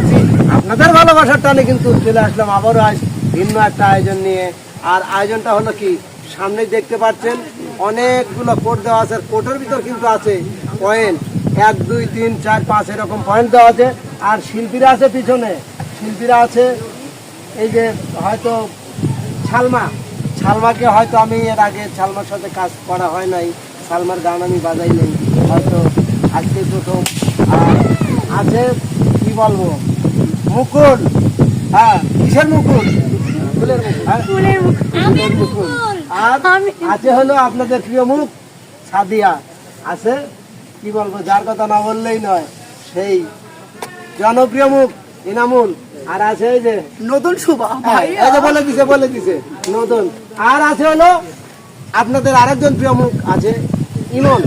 আছি। আপনাদের ভালোবাসার টানে কিন্তু চলে আসলাম, আবারও আজ ভিন্ন একটা আয়োজন নিয়ে। আর আয়োজনটা হলো কি সামনে দেখতে পাচ্ছেন, অনেকগুলো কোট দেওয়া আছে কোটের ভিতর কিন্তু আছে পয়েন্ট এক, দুই, তিন, চার, পাঁচ, এরকম পয়েন্ট দেওয়া আছে। আর শিল্পীরা আছে পিছনে। শিল্পীরা আছে, এই যে হয়তো ছালমা। ছালমাকে হয়তো আমি এর আগে ছালমার সাথে কাজ করা হয় নাই। ছালমার গান আমি বাজাই নেই। হয়তো আজকে প্রথম। আছে, কি বলব? মুকুল। হ্যাঁ কিসের মুকুল? হ্যাঁ আর আছে হলো আপনাদের প্রিয় মুখ সাদিয়া। আছে? কি বলব যার কথা না বললেই নয় সেই জনপ্রিয় মুখ ইনামুল আর আছে এই যে নতুন শুভা হ্যাঁ, বলে দিছে বলে দিছে নতুন। আর আছে হলো আপনাদের আরেকজন প্রিয় মুখ আছে ইমন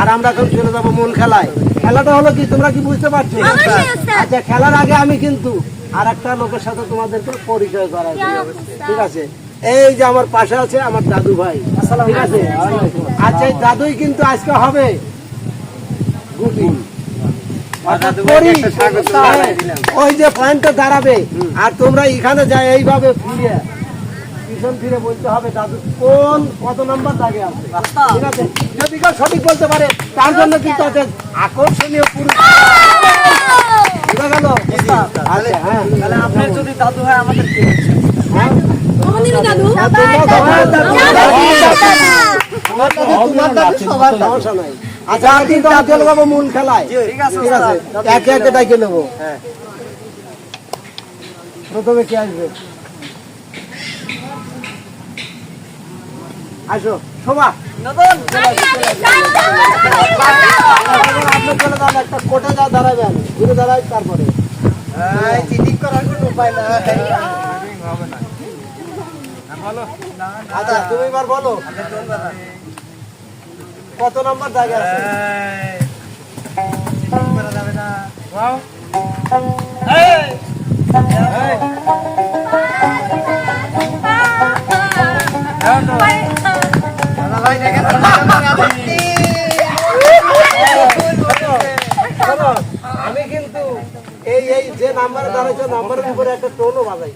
আর আমরা এখন চলে যাব মূল খেলায়। খেলাটা হলো কি তোমরা কি বুঝতে পারছ? আচ্ছা খেলার আগে আমি কিন্তু আর একটা লোকের সাথে তোমাদেরকে পরিচয় করাই ঠিক আছে? এই যে আমার পাশে আছে আমার দাদু ভাই। ঠিক আছে আচ্ছা এই দাদুই কিন্তু আজকে হবে গুটি ওই যে পয়েন্টটা দাঁড়াবে আর তোমরা এখানে যাই এইভাবে ফিরে পিছন ফিরে বলতে হবে দাদু কোন কত নাম্বার দাগে আছে? ঠিক আছে? যদি কেউ সঠিক বলতে পারে তার জন্য কিন্তু আছে আকর্ষণীয় বুঝা গেল? আচ্ছা হ্যাঁ। তাহলে আপনার যদি দাদু হয় আমাদের? হ্যাঁ? হ্যাঁ। আচ্ছা মূল খেলায়। ঠিক ঠিক আছে। একে একে ডাকে নেব। প্রথমে কে আসবে? আসো শোভা। নতুন। আপনি চলে যান একটা কোটে যা দাঁড়াবেন ঘুরে দাঁড়াই তারপরে। চিটিং করার কোনো উপায় না আচ্ছা তুমি এবার বলো। কত নম্বর জায়গা আছে? যাবে না নাম্বারে দাঁড়াইছো নাম্বারের উপরে একটা টোনও বাজাই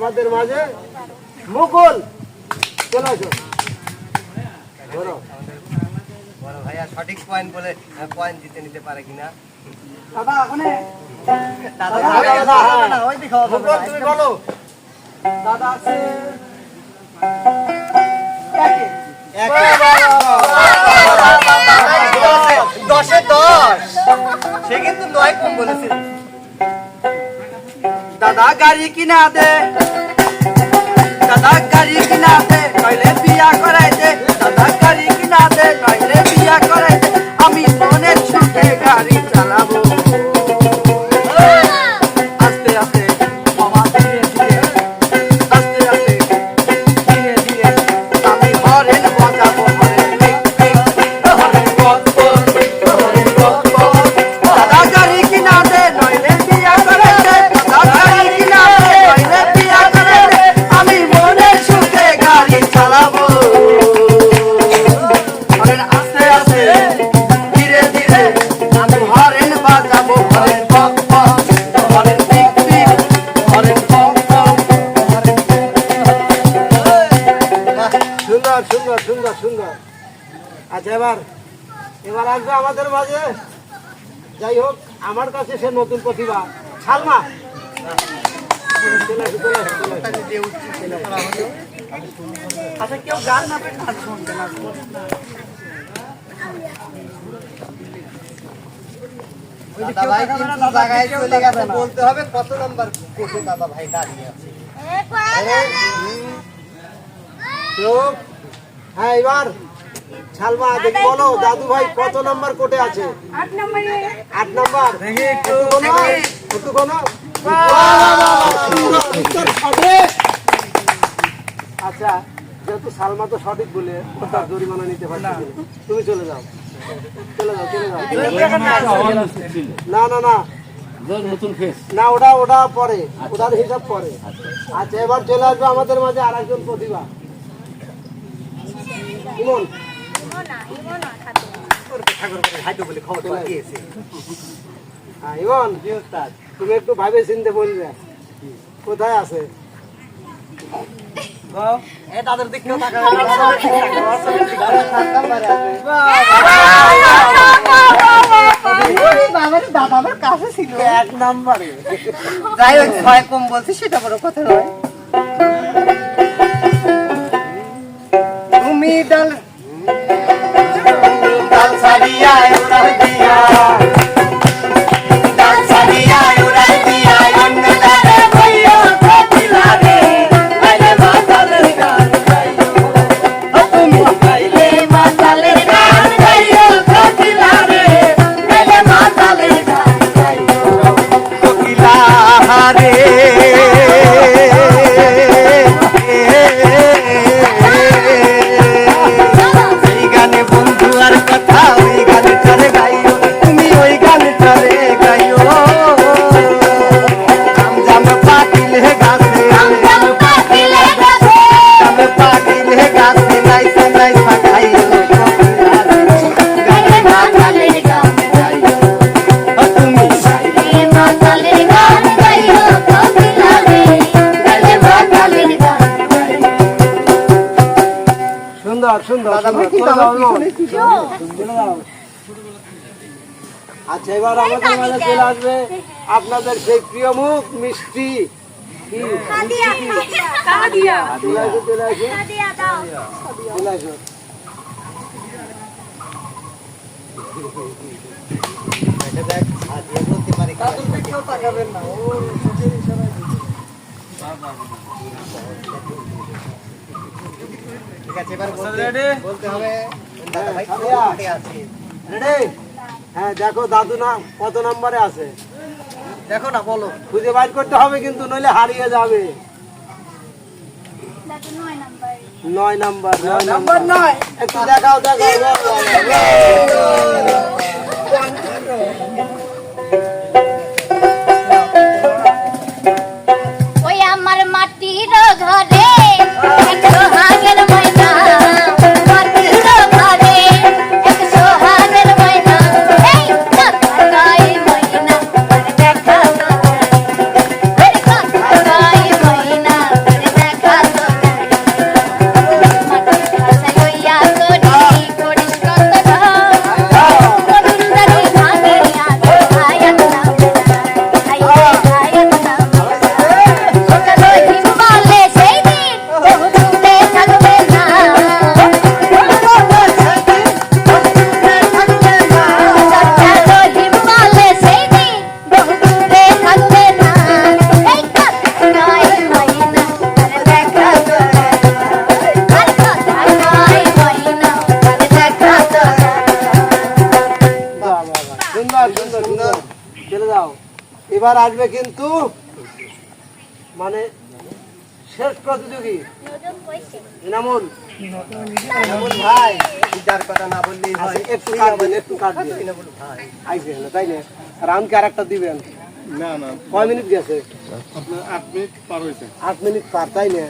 আমাদের মাঝে মুকুল চলে আসো ভাইয়া সঠিক পয়েন্ট বলে পয়েন্ট দিতে নিতে পারে কিনা দাদা ওখানে দাদা দাদা, দাদা, হ্যাঁ। না ওই দিকে তুমি বলো দাদা আছে দশে দশ সে কিন্তু নয় কম বলেছে দাদা গাড়ি কিনা দে। দাদা গাড়ি এবার এবার আসবে আমাদের মাঝে। যাই হোক আমার কাছে সে নতুন প্রতিভা। সালমা। আচ্ছা কেউ গান না পেয়ে গান শুনবে না। দাদা ভাই কিন্তু জায়গায় চলে গেছে বলতে হবে কত নাম্বার দাদা ভাই দাঁড়িয়ে আছে। হ্যাঁ এবার। ছালমা দেখি বলো দাদু ভাই কত নাম্বার কোটে আছে? আট নম্বরে। আট নাম্বার? একটু। একটু। আচ্ছা যেহেতু সালমা তো সঠিক বলে তার জরিমানা নিতে পারছি না। তুমি চলে যাও। চলে যাও চলে যাও। না না না। নতুন ফেস না ওটা ওটা পরে। ওটার হিসাব পরে। আচ্ছা। এবার চলে আসবে আমাদের মাঝে আর একজন প্রতিভা। ইমন ইমনা হ্যাঁ তুমি একটু ভাবে চিনতে বলবে। কোথায় আছে? তাদের দিকেও টাকা এক নাম্বারে। যাই হোক ছয় কম বলছি সেটা বড় কথা নয়। তুমি ডাল Uh, আচ্ছা এবার আমাদের মাঝে চলে আসবে আপনাদের সেই প্রিয় মুখ মিষ্টি। কি? কাদিয়া কাদিয়া চলে আসো চলে আসো কাদিয়া দাও চলে আসো ঠিক আছে এবার বলতে হবে রেডি হ্যাঁ দেখো দাদু না কত নম্বরে আছে? দেখো না বলো। খুঁজে বাইর করতে হবে কিন্তু নইলে হারিয়ে যাবে। নয় নয় নাম্বার নয় নাম্বার। নয়। একটু দেখাও দেখাও এবার আসবে কিন্তু মানে শেষ প্রতিযোগী। নতুন ইনামুল ইনামুল ভাই। যার কথা না বললেই হয়। আচ্ছা, একটু কাটবেন একটু কাটবেন তৃণমূল ভাই। আইসে না তাই না? রাউন্ড ক্যারেক্টার দিবেন। না না। কয় মিনিট গেছে? আপনার আট মিনিট পার হয়েছে। আট মিনিট পার তাই না?